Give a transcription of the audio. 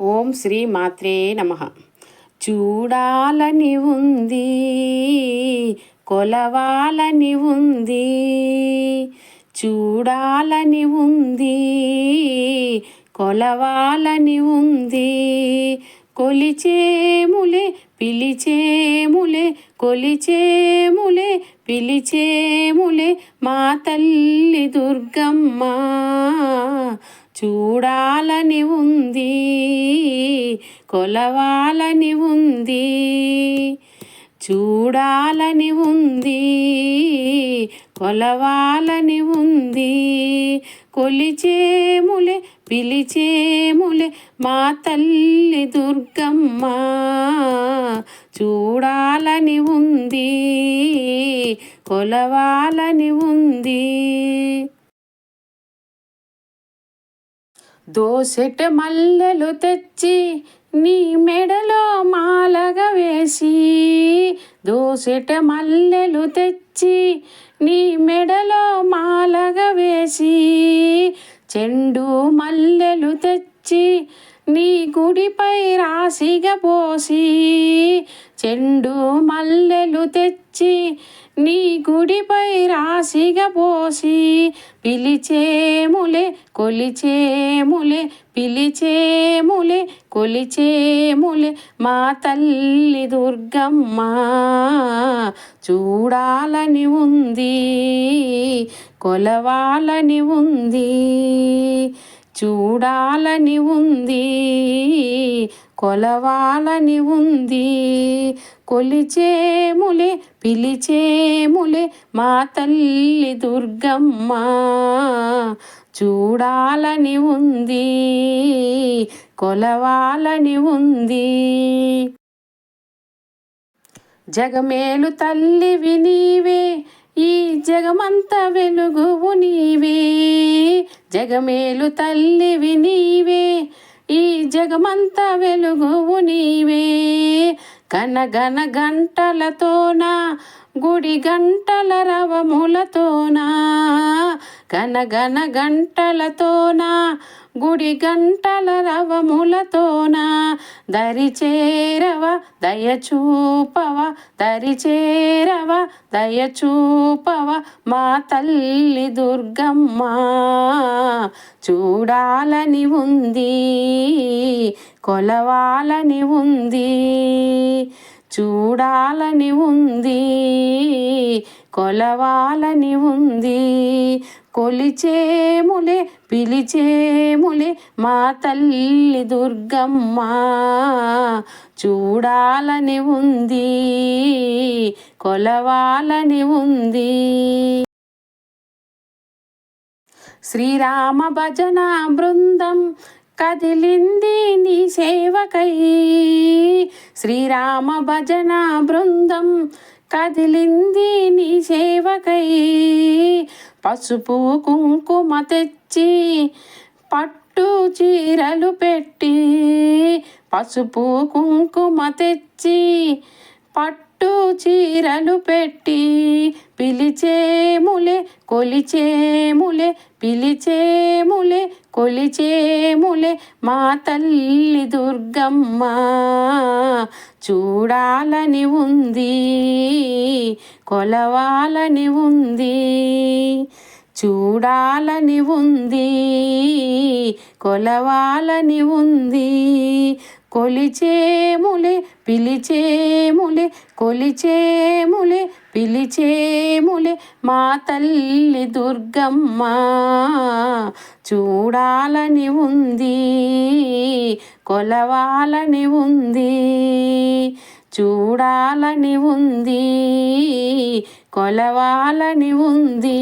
ఓం శ్రీ మాత్రే నమ. చూడాలని ఉంది కొలవాలని ఉంది చూడాలని ఉంది కొలవాలని ఉంది కొలిచేములే పిలిచేములే కొలిచేములే పిలిచేములే మా తల్లి దుర్గమ్మ. చూడాలని ఉంది కొలవాలని ఉంది చూడాలని ఉంది కొలవాలని ఉంది. కొలిచేములే పిలిచేములే మా తల్లి దుర్గమ్మ చూడాలని ఉంది కొలవాలని ఉంది. దోసెట మల్లెలు తెచ్చి నీ మెడలో మాలగ వేసి దోసెట మల్లెలు తెచ్చి నీ మెడలో మాలగ వేసి చెండు మల్లెలు తెచ్చి నీ గుడిపై రాసిగా పోసి చెండు మల్లెలు తెచ్చి నీ గుడిపై రాసిగా పోసి పిలిచేములే కొలిచేములే పిలిచేములే కొలిచేములే మా తల్లి దుర్గమ్మ చూడాలని ఉంది కొలవాలని ఉంది. చూడాలని ఉంది కొలవాలని ఉంది. కొలిచేములే పిలిచేములే మా తల్లి దుర్గమ్మ. చూడాలని ఉంది కొలవాలని ఉంది. జగమేలు తల్లివి నీవే ఈ జగమంత వెలుగువు నీవే జగమేలు తల్లివి నీవే. ఈ జగమంత వెలుగువు నీవే కనగన గంటలతోన గుడి గంటల రవములతోన. కనగన గంటలతోన గుడి గంటల రవములతోనా. దరి చేరవ దయచూపవ దరి చేరవ దయచూపవ మా తల్లి దుర్గమ్మ చూడాలని ఉంది కొలవాలని ఉంది చూడాలని ఉంది కొలవాలని ఉంది. కొలిచేములే పిలిచేములే మా తల్లి దుర్గమ్మ. చూడాలని ఉంది కొలవాలని ఉంది. శ్రీరామ భజన బృందం కదిలింది నీ సేవకై. శ్రీరామ భజన బృందం కదిలింది నీ సేవకై. పసుపు కుంకుమ తెచ్చి పట్టు చీరలు పెట్టి పసుపు కుంకుమ తెచ్చి పట్టు చీరలు పెట్టి పిలిచేములే కొలిచేములే పిలిచేములే కొలిచేములే మా తల్లి దుర్గమ్మ. చూడాలని ఉంది కొలవాలని ఉంది చూడాలని ఉంది కొలవాలని ఉంది కొలిచేములే పిలిచేములే కొలిచేములే పిలిచేములే మా తల్లి దుర్గమ్మ చూడాలని ఉంది కొలవాలని ఉంది చూడాలని ఉంది కొలవాలని ఉంది.